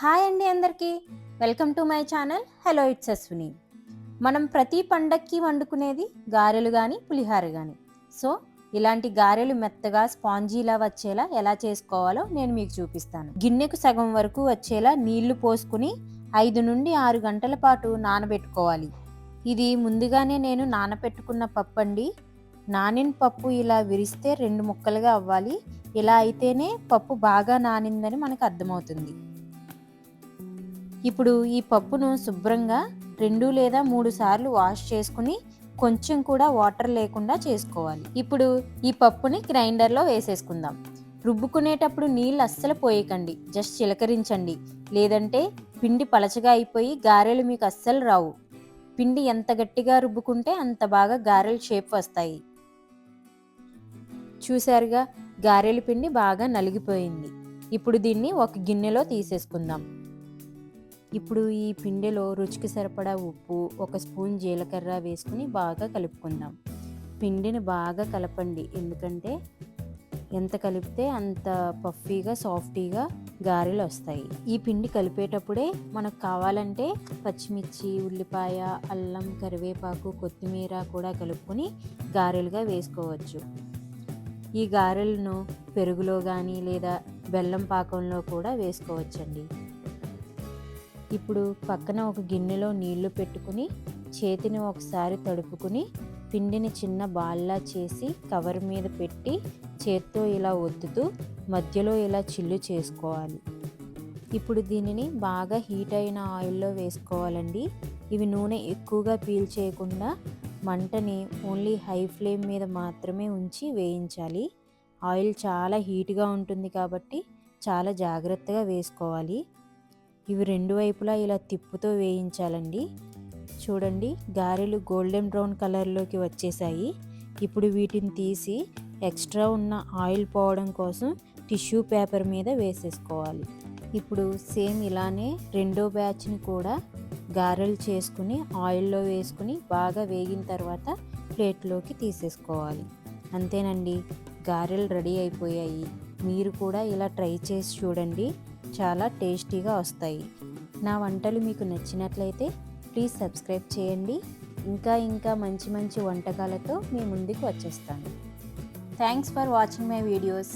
Hi అండి అందరికీ. Welcome to my channel. Hello it's Ashwini. మనం ప్రతి పండక్కి వండుకునేది గారెలు కానీ పులిహార కానీ సో ఇలాంటి గారెలు మెత్తగా స్పాంజీలా వచ్చేలా ఎలా చేసుకోవాలో నేను మీకు చూపిస్తాను. గిన్నెకు సగం వరకు వచ్చేలా నీళ్ళు పోసుకుని ఐదు నుండి ఆరు గంటల పాటు నానబెట్టుకోవాలి. ఇది ముందుగానే నేను నానబెట్టుకున్న పప్పు అండి. నానిన పప్పు ఇలా విరిస్తే రెండు ముక్కలుగా అవ్వాలి. ఇలా అయితేనే పప్పు బాగా నానిందని మనకు అర్థమవుతుంది. ఇప్పుడు ఈ పప్పును శుభ్రంగా రెండు లేదా మూడు సార్లు వాష్ చేసుకుని కొంచెం కూడా వాటర్ లేకుండా చేసుకోవాలి. ఇప్పుడు ఈ పప్పుని గ్రైండర్లో వేసేసుకుందాం. రుబ్బుకునేటప్పుడు నీళ్ళు అస్సలు పోయకండి. జస్ట్ చిలకరించండి. లేదంటే పిండి పలచగా అయిపోయి గారెలు మీకు అస్సలు రావు. పిండి ఎంత గట్టిగా రుబ్బుకుంటే అంత బాగా గారెలు షేప్ వస్తాయి. చూశారుగా గారెల పిండి బాగా నలిగిపోయింది. ఇప్పుడు దీన్ని ఒక గిన్నెలో తీసేసుకుందాం. ఇప్పుడు ఈ పిండిలో రుచికి సరిపడా ఉప్పు ఒక స్పూన్ జీలకర్ర వేసుకుని బాగా కలుపుకుందాం. పిండిని బాగా కలపండి. ఎందుకంటే ఎంత కలిపితే అంత పఫీగా సాఫ్టీగా గారెలు వస్తాయి. ఈ పిండి కలిపేటప్పుడే మనకు కావాలంటే పచ్చిమిర్చి ఉల్లిపాయ అల్లం కరివేపాకు కొత్తిమీర కూడా కలుపుకొని గారెలుగా వేసుకోవచ్చు. ఈ గారెలను పెరుగులో కానీ లేదా బెల్లం పాకంలో కూడా వేసుకోవచ్చండి. ఇప్పుడు పక్కన ఒక గిన్నెలో నీళ్ళు పెట్టుకుని చేతిని ఒకసారి తడుపుకుని పిండిని చిన్న బాల్లా చేసి కవర్ మీద పెట్టి చేత్తో ఇలా ఒత్తుతూ మధ్యలో ఇలా చిల్లు చేసుకోవాలి. ఇప్పుడు దీనిని బాగా హీట్ అయిన ఆయిల్లో వేసుకోవాలండి. ఇవి నూనె ఎక్కువగా పీల్ చేయకుండా మంటని ఓన్లీ హై ఫ్లేమ్ మీద మాత్రమే ఉంచి వేయించాలి. ఆయిల్ చాలా హీట్గా ఉంటుంది కాబట్టి చాలా జాగ్రత్తగా వేసుకోవాలి. ఇవి రెండు వైపులా ఇలా తిప్పుతో వేయించాలండి. చూడండి గారెలు గోల్డెన్ బ్రౌన్ కలర్లోకి వచ్చేసాయి. ఇప్పుడు వీటిని తీసి ఎక్స్ట్రా ఉన్న ఆయిల్ పోవడం కోసం టిష్యూ పేపర్ మీద వేసేసుకోవాలి. ఇప్పుడు సేమ్ ఇలానే రెండో బ్యాచ్ని కూడా గారెలు చేసుకుని ఆయిల్లో వేసుకుని బాగా వేగిన తర్వాత ప్లేట్లోకి తీసేసుకోవాలి. అంతేనండి గారెలు రెడీ అయిపోయాయి. మీరు కూడా ఇలా ట్రై చేసి చూడండి. చాలా టేస్టీగా వస్తాయి. నా వంటలు మీకు నచ్చినట్లయితే ప్లీజ్ సబ్స్క్రైబ్ చేయండి. ఇంకా ఇంకా మంచి మంచి వంటకాలతో మీ ముందుకు వచ్చేస్తాను. Thanks for watching my videos.